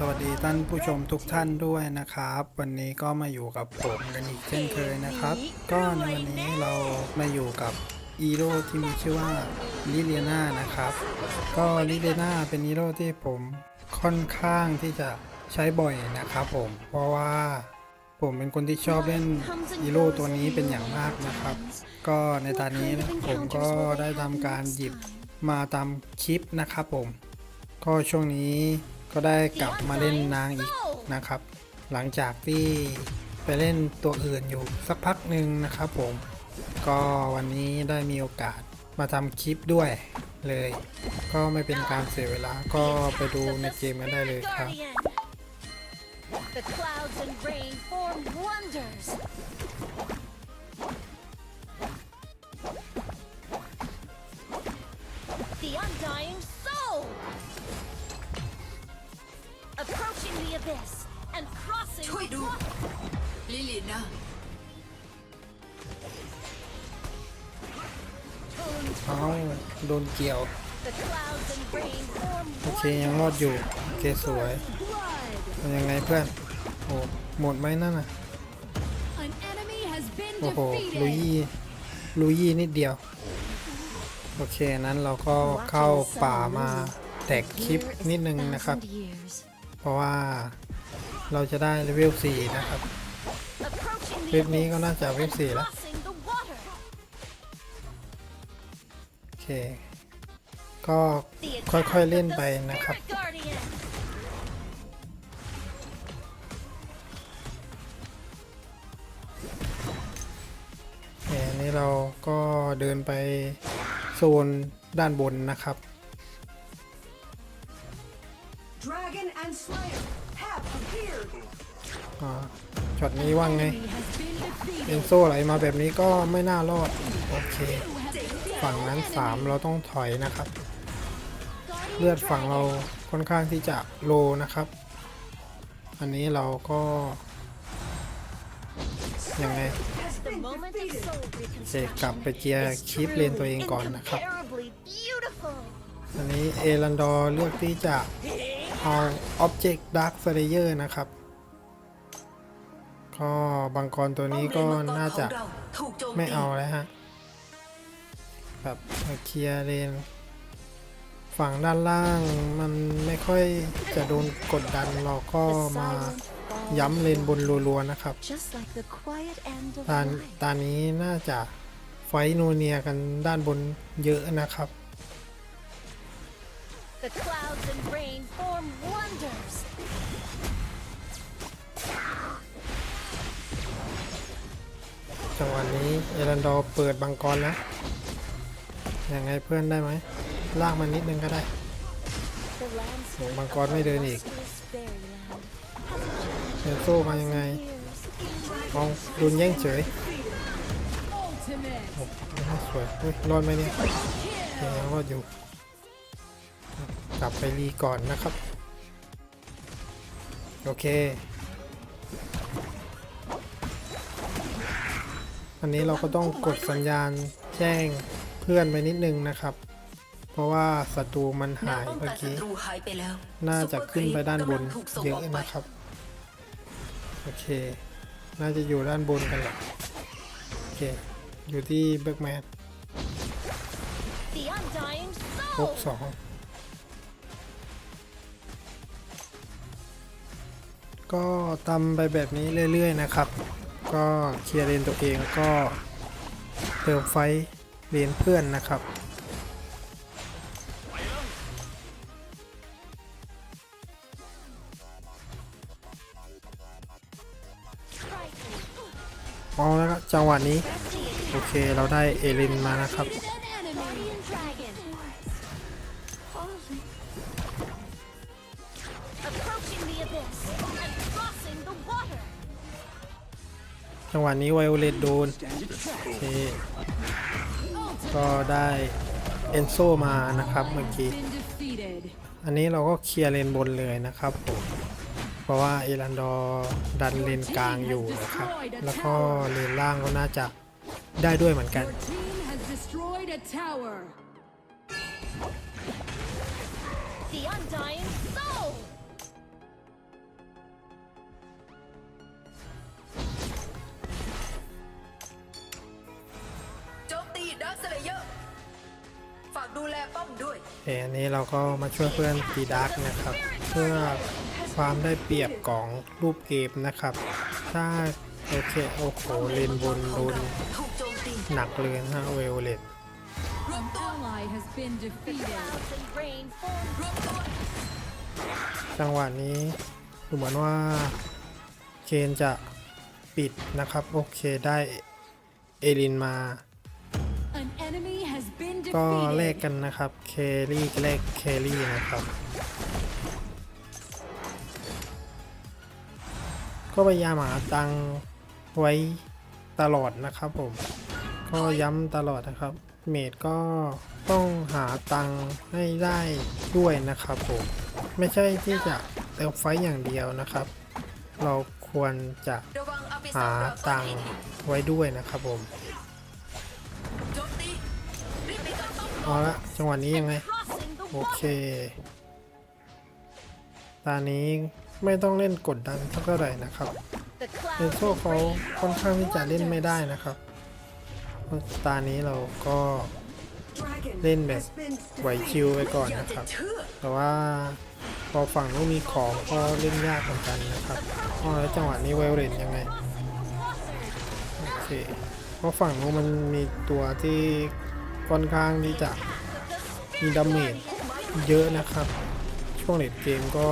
สวัสดีท่านผู้ชมทุกท่านด้วยนะครับ วันนี้ก็มาอยู่กับผมกันอีกเช่นเคยนะครับ ก็ในวันนี้เรามาอยู่กับอีโร่ที่มีชื่อว่าลิเลียนานะครับ ก็ลิเลียนาเป็นอีโร่ที่ผมค่อนข้างที่จะใช้บ่อยนะครับผมเพราะว่าผมเป็นคนที่ชอบเล่นอีโร่ตัวนี้เป็นอย่างมากนะครับ ก็ในตอนนี้ผมก็ได้ทำการหยิบมาตามคลิปนะครับผม ก็ช่วงนี้ ก็ได้กลับมาเล่นนางอีกนะครับ หลังจากที่ไปเล่นตัวอื่นอยู่สักพักหนึ่งนะครับผม ก็วันนี้ได้มีโอกาสมาทำคลิปด้วยเลย ก็ไม่เป็นการเสียเวลาก็ไปดูในเกมกันได้เลยครับ The clouds and rain form wonders. นเกี่ยว The clouds and rain form โอเคยังรอดอยู่ โอเคสวย blood. เป็นยังไงเพื่อน โอ้หมดไหมนั่นน่ะ An enemy has been โอ้โหลุ defeated. ยี่ลุยี่นิดเดียว โอเคนั้นเราก็เข้าป่ามาแตกคลิปนิดนึงนะครับ years. เพราะว่าเราจะได้เลเวล4นะครับ Approaching the เว็บนี้ abyss ก็น่าจะเว็บ and 4แล้ว crossing the water. โอเค ก็ The ค่อย attack ๆเล่น of the ไปนะครับ Spirit Guardian. แหมนี้เราก็เดินไปโซนด้านบนนะครับ Dragon and Slayer have appeared อ่าช็อตนี้ว่างไง Enemy has been defeated. เอ็นโซไหลมาแบบนี้ก็ไม่น่ารอด โอเค ฝั่งนั้น 3 เราต้องถอยนะครับ เลือดฝั่งเราค่อนข้างที่จะโลนะครับ อันนี้เราก็ยังไง The moment of soul โอเคกลับไปเจียคลิปเลนตัวเองก่อนนะครับ อันนี้เอรันดอร์เลือกที่จะเอา Object Dark Slayer นะครับ ก็บังกรตัวนี้ก็น่าจะไม่เอาแล้วฮะแบบเคลียร์เลน ฝั่งด้านล่างมันไม่ค่อยจะโดนกดดันเราก็มาย้ำเลนบนรัวๆนะครับ Just like the quiet end of ตานตานนี้น่าจะไฟท์โนเนียกันด้านบนเยอะนะครับ The clouds and rain form wonders. จังหวะนี้เอรันดอร์เปิดบังกรแล้วยังไงเพื่อนได้ไหม ลากมันนิดนึงก็ได้ The landscape บังกรไม่เดินอีก of Fairyland เอโซ่มายังไง years เอาโดนแย่งเฉยโอ้โหสวยเฮ้ยรอดไหมเนี่ยยังรอดอยู่ กลับไปรีก่อนนะครับ โอเค อันนี้เราก็ต้องกดสัญญาณแจ้งเพื่อนไปนิดนึงนะครับ ราะว่าศัตรูมันแนหาวยป้องเมื่กัอนศักี้ตรูหายไปแล้วน่าจะขึ้นไปด้านบนซุปเปอร์ครีปกำลังถูกส่งเยออะอกไปนะครับ โอเค น่าจะอยู่ด้านบนกันแหละโอเค อยู่ที่เบิร์กแมน The undying พก soul. สองก็ตำไปแบบนี้เรื่อยๆนะครับ ก็เคลียร์เลนตัวเองแล้วก็เติมไฟท์เลนเพื่อนนะครับ จังหวะนี้ โอเคเราได้เอลินมานะครับ จังหวะนี้ไวโอเลตโดนโอเคก็ได้เอนโซมานะครับเมื่อกี้ อันนี้เราก็เคลียร์เลนบนเลยนะครับผม เพราะว่าเอรันดอดันเลนกลางอยู่นะครับ แล้วก็เลนล่างก็น่าจะได้ด้วยเหมือนกัน โจตีดัสเลเยอะ undying soul. ดูแลป้อมด้วยเออันนี้เราก็มาช่วยเพื่อนตีดาร์กนะครับ เพื่อความได้เปรียบของรูปเกมนะครับ ถ้าโอเคโอ้โหเลนบนโดนถูกโจมตีหนักเลยนะเวลเลต An ally has been defeated. Clouds and rain form รวมตัวจังหวะนี้ดูเหมือนว่าเคนจะปิดนะครับ โอเคได้เอลินมา An enemy has been ก็แลกกันนะครับ เครี่แลกเครี่นะครับ ก็พยายามหาตังไว้ตลอดนะครับผม ก็ย้ำตลอดนะครับ เมดก็ต้องหาตังให้ได้ด้วยนะครับผม ไม่ใช่ที่จะเติมไฟอย่างเดียวนะครับ เราควรจะหาตังไว้ด้วยนะครับผม เอาละจังหวะนี้ยังไง โอเคตอนนี้ไม่ต้องเล่นกดดันเท่าไหร่นะครับเอโซเขาค่อนข้างที่จะเล่นไม่ได้นะครับเพราะตอนนี้เราก็เล่นแบบไหวชิวไปก่อนนะครับ แต่ว่าพอฝั่งนู้นมีของก็เล่นยากเหมือนกันนะครับอ๋อแล้วจังหวะนี้เวลเลนยังไง โอเค เพราะฝั่งนู้นมันมีตัวที่ ค่อนข้างที่จะมีดาเมจเยอะนะครับ ช่วงเลดเกมก็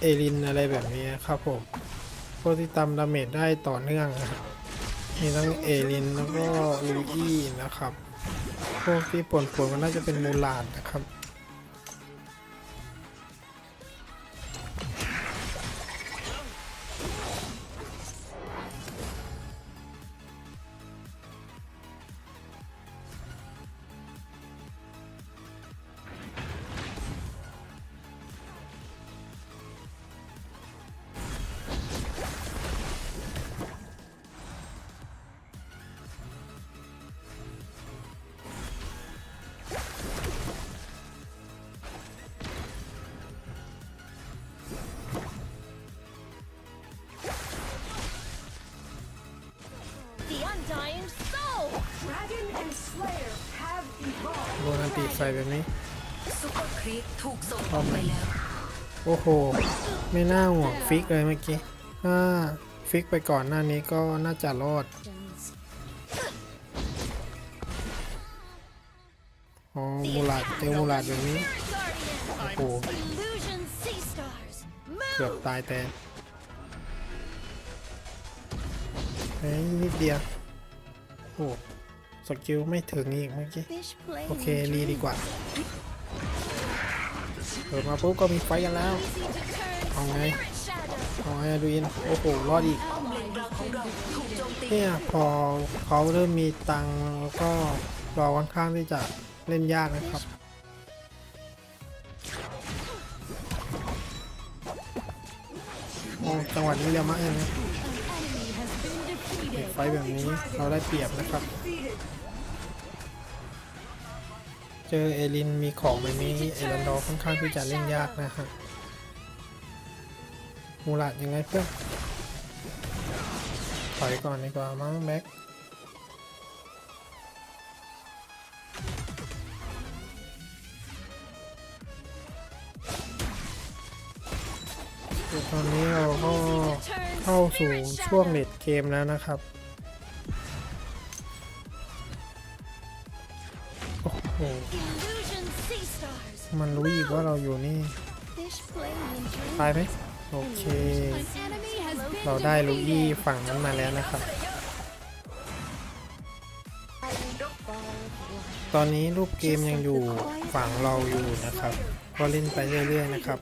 เอรินอะไรแบบนี้ครับผมพวกที่ตำดาเมจได้ต่อเนื่องนะครับมีทั้งเอรินแล้วก็ลูอี้นะครับ พวกที่ผลผลมันน่าจะเป็นมูลาดนะครับ ใส่แบบนี้ซุปเปอร์ครีปถูกส่งออกไปแล้วโอ้โห ไม่น่าห่วงฟิกเลยเมื่อกี้ถ้าฟิกไปก่อนหน้านี้ก็น่าจะรอดอ๋อมูลาดเจอมูลาดแบบนี้ Spirit Guardian. โอ้โห Illusion sea stars. เกือบ Move. ตายแต่เฮ้ยนิดเดียวโอ้ สกิลไม่ถึงอีกเมื่อกี้ Fish play โอเค in รีดี dreams. กว่าเปิดมาปุ๊บก็มีไฟกันแล้ว Easy to turn Không ngay. spirit shadow. เอาไอ้ดูอิน โอ้โห รอดอีกป้อมเลนกลางของเราถูกโจมตีเนี่ย พอเขาเริ่มมีตังค์แล้วก็เราค่อนข้างที่จะเล่นยากนะครับโอ้จังหวะนี้เรียวมากเลยนะ An enemy has been เด็ก defeated. ไฟแบบนี้เราได้เปรียบนะครับ เจอเอลินมีของแบบนี้เอรันดอค่อนข้างที่จะเล่นยากนะฮะมูลาดยังไงเพื่อนถอยก่อนดีกว่ามั้งแม็กตอนนี้เราก็เข้าสู่ช่วงเลดเกมแล้วนะครับ มันรู้อีกว่าเราอยู่นี่ ตายไหมโอเค เราได้ลูอี้ฝั่งนั้นมาแล้วนะครับ ตอนนี้รูปเกมยังอยู่ฝั่งเราอยู่นะครับ ก็เล่นไปเรื่อยๆนะครับ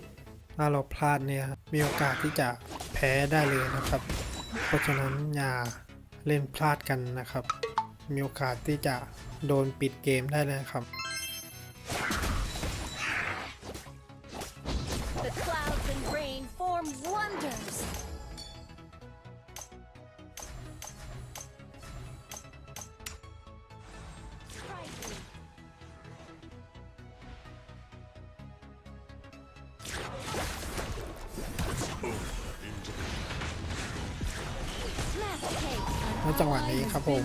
ถ้าเราพลาดเนี่ยมีโอกาสที่จะแพ้ได้เลยนะครับ เพราะฉะนั้นอย่าเล่นพลาดกันนะครับ มีโอกาสที่จะโดนปิดเกมได้เลยครับ แล้วจังหวะนี้ครับผม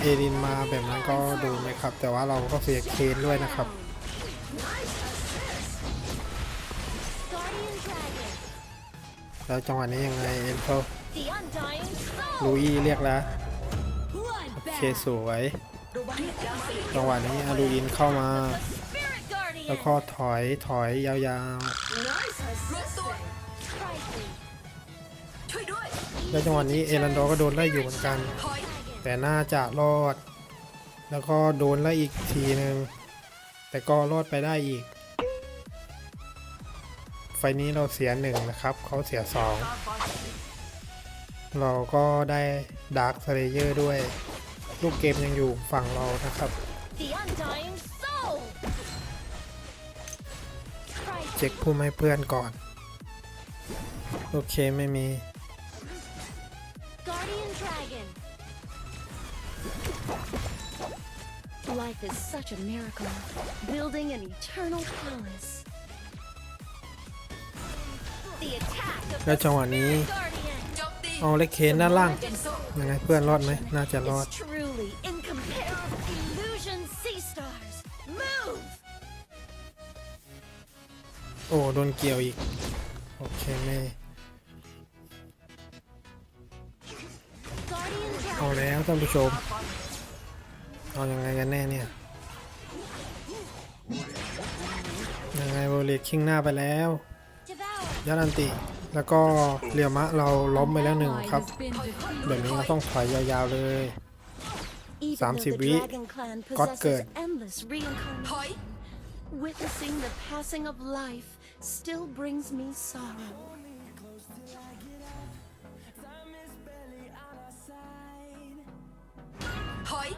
เอรินมาแบบนั้นก็ดูไหมครับ แต่ว่าเราก็เสียเคนด้วยนะครับ แล้วจังหวะนี้ยังไงเอ็นโฟลุยเรียกแล้วโอเคสวย จังหวะนี้อารูอินเข้ามา แล้วก็ถอยถอยยาวร แล้วจังหวะนี้เอรันดอร์ก็โดนไล่อยู่เหมือนกัน แต่น่าจะรอด แล้วก็โดนไล่อีกทีหนึ่งแต่ก็รอดไปได้อีก ไฟนี้เราเสียหนึ่งนะครับ เขาเสียสองเราก็ได้ดาร์คสเลเยอร์ด้วย ลูกเกมยังอยู่ฝั่งเรานะครับเช็คผู้ไม่เพื่อนก่อน โอเคไม่มี Dragon. Life is such a miracle, building an eternal palace. The attack of แล้ว the จังหวะนี้ Spirit Guardian โจมตีเอาเล็กเคนด้านล่างเอ็นโซยังไงเพื่อนรอดไหมน่าจะรอด is truly incomparable. Illusion Sea Stars, move! โอ้โดนเกี่ยวอีก โอเคไม่ ท่านผู้ชมเอาอยัางไงกันแน่เนี่ยยังไงโบลิตคิงหน้าไปแล้วยันอันติ แล้วก็เรียมะเราล้มไปแล้วหนึ่งครับแบบนี้เราต้องถอยยาวๆเลย 30 วิก็เกิด Witnessing the passing of life still brings me sorrow. ถอย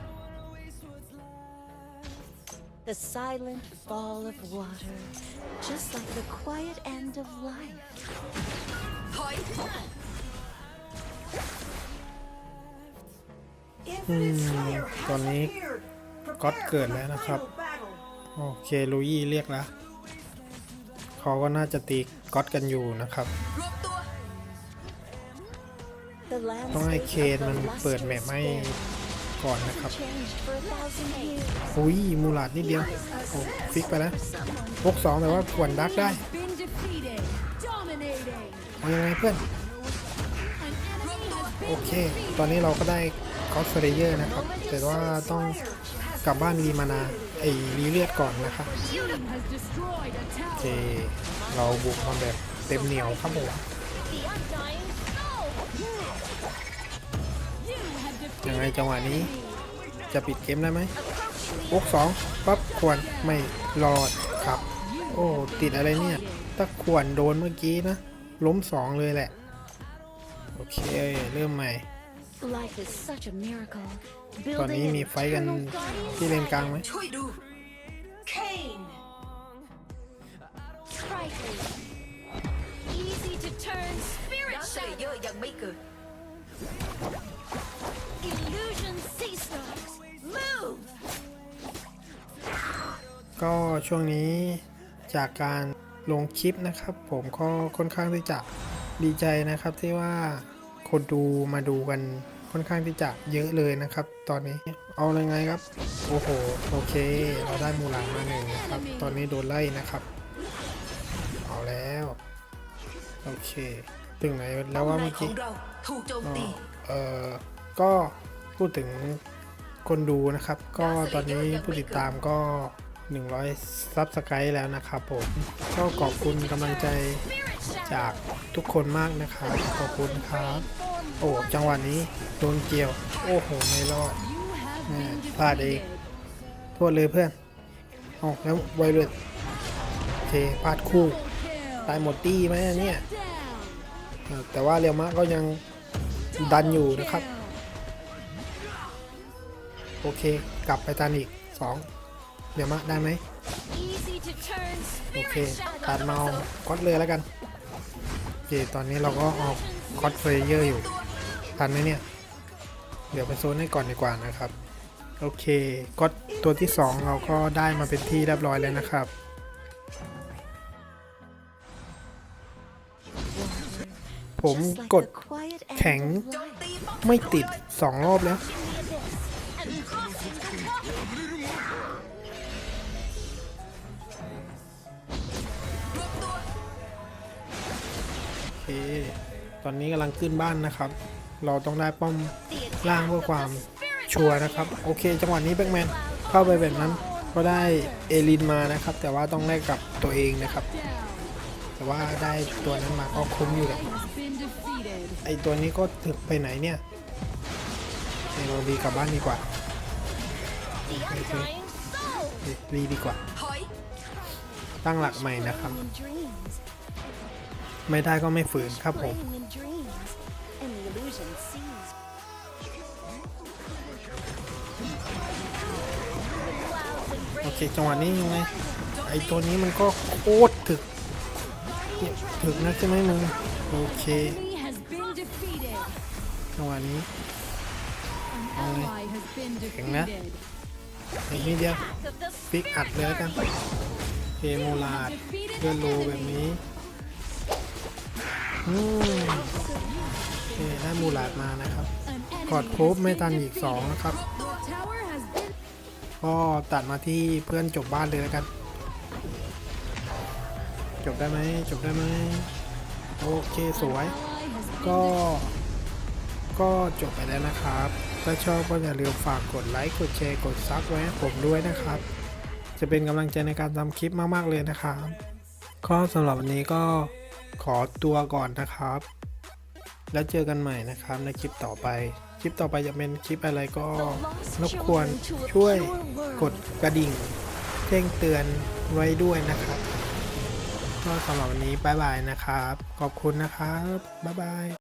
The silent fall of water, just like the quiet end of life. ถอย อืม ตอนนี้ก๊อตเกิดแล้วนะครับ โอเคลุยเรียกแล้วเขาก็น่าจะตีก๊อตกันอยู่นะครับ รวมตัว The ต้องให้ landscape เคนมัน of the เปิด lustrous แมปให้ gold ก่อนนะครับ changed for a thousand years. อุ้ยมูลาดนิดเดียวโอ้ฟิกไปแล้ว Someone พกสองแต่ว่าขวนดักได้ Has been defeated. Dominating. เอายังไงเพื่อน An enemy has โอ been เค ตอนนี้เราก็ได้คอสเรเยอร์นะครับ แต่ว่าต้องกลับบ้านรีมานาไอ้รีเลือดก่อนนะครับ team has destroyed a โอเค tower. เราบุกมาแบบเต็มเหนียวครับผม ยังไง defeated จังหวะนี้ จะปิดเกมได้ไหม Approaching พกสองปั๊บควรไม่รอดครับ โอ้ติดอะไรเนี่ยถ้าควรโดนเมื่อกี้นะ ล้มสองเลยแหละ โอเค เริ่มใหม่ the life is such a miracle. ตอนนี้ Building มี an ไฟท์กัน eternal guardian ที่เลนกลางไหมช่วยดูเคน Sprightly. Easy to turn ยา spirit สลบเย shadow. อะยังไม่เกิด ก็ช่วงนี้จากการลงคลิปนะครับ ผมก็ค่อนข้างที่จะดีใจนะครับที่ว่าคนดูมาดูกันค่อนข้างที่จะเยอะเลยนะครับ ตอนนี้เอาเลยไงครับ โอ้โหโอเค เราได้มูหลานมาหนึ่งนะครับ ตอนนี้โดนไล่นะครับ เอาแล้ว โอเคถึงไหนแล้วว่าในเมื่อขอกี้งเราถูกโจมตีเอ่อก็พูดถึง คนดูนะครับ ก็ตอนนี้ผู้ติดตามก็ 100ซับสไครต์แล้วนะครับผมก็ขอบคุณกำลังใจจากทุกคนมากนะครับขอบคุณครับ โอ้จังหวะนี้โดนเกี่ยว โอ้โห ไม่รอด You have Yeah, been bad egg. defeated. โทษเลยเพื่อนเอาแล้วไวเลยเคพลาดคู่ ตายหมดตี้ไหมเนี่ยแต่ว่าเรียวมะก็ยังดันอยู่นะครับ โอเค กลับไปตันอีกสองเรียวมะได้ไหม Easy to turn โอเค spirit ตัด shadow. เมาก็อดเลยแล้วกันโอเคตอนนี้เราก็ออกคอสเฟรเยอร์อยู่ทันไหมเนี่ย เดี๋ยวไปโซนให้ก่อนดีกว่านะครับ โอเคก็อดตัวที่ 2 เราก็ได้มาเป็นที่เรียบร้อยแล้วนะครับ ผม Just like กด the quiet end แข็ง of โจม life. ตีป้อมไม่ติดสองรอบแล้ว ตอนนี้กำลังขึ้นบ้านนะครับ เราต้องได้ป้อมล่างเพื่อความชัวร์นะครับ โอเค จังหวะนี้แบ็กแมนเข้าไปแบบนั้นก็ได้เอลินมานะครับ แต่ว่าต้องแลกกับตัวเองนะครับ แต่ว่าได้ตัวนั้นมาก็คุ้มอยู่แหละไอตัวนี้ก็ถึกไปไหนเนี่ยเราดีกลับบ้านดีกว่ารีดีกว่า ตั้งหลักใหม่นะครับ ไม่ได้ก็ไม่ฝืนครับผม playing in dreams, and the illusion seized. โอเค จังหวะนี้ยังไง ไอตัวนี้มันก็โคตรถึกเนี่ยถึกนะใช่ไหมมึง โอเค Enemy has been defeated. จังหวะนี้ An ally has been Hang on. defeated. อีกนิดเดียวฟิกอัดเลยแล้วกันเคโมลาดเพื่อนรูแบบนี้ อืมโอเคได้มูลาดมานะครับ An กอด enemy ครบ has ไม่ been ตันอีกสองนะครับ Your tower has been ก็ตัดมาที่เพื่อนจบบ้านเลยแล้วกัน จบได้ไหมจบได้ไหมโอเคสวย ally has been ก็ ก็จบไปแล้วนะครับ ถ้าชอบก็อย่าลืมฝากกดไลค์ กดแชร์ กดซับไว้ให้ผมด้วยนะครับ จะเป็นกำลังใจในการทำคลิปมาก ๆ เลยนะครับ ก็สำหรับวันนี้ก็ ขอตัวก่อนนะครับ แล้วเจอกันใหม่นะครับในคลิปต่อไป คลิปต่อไปจะเป็นคลิปอะไรก็รบกวนช่วยกดกระดิ่งแจ้งเตือนไว้ด้วยนะครับก็สำหรับวันนี้บ๊ายบายนะครับ ขอบคุณนะครับบ๊ายบาย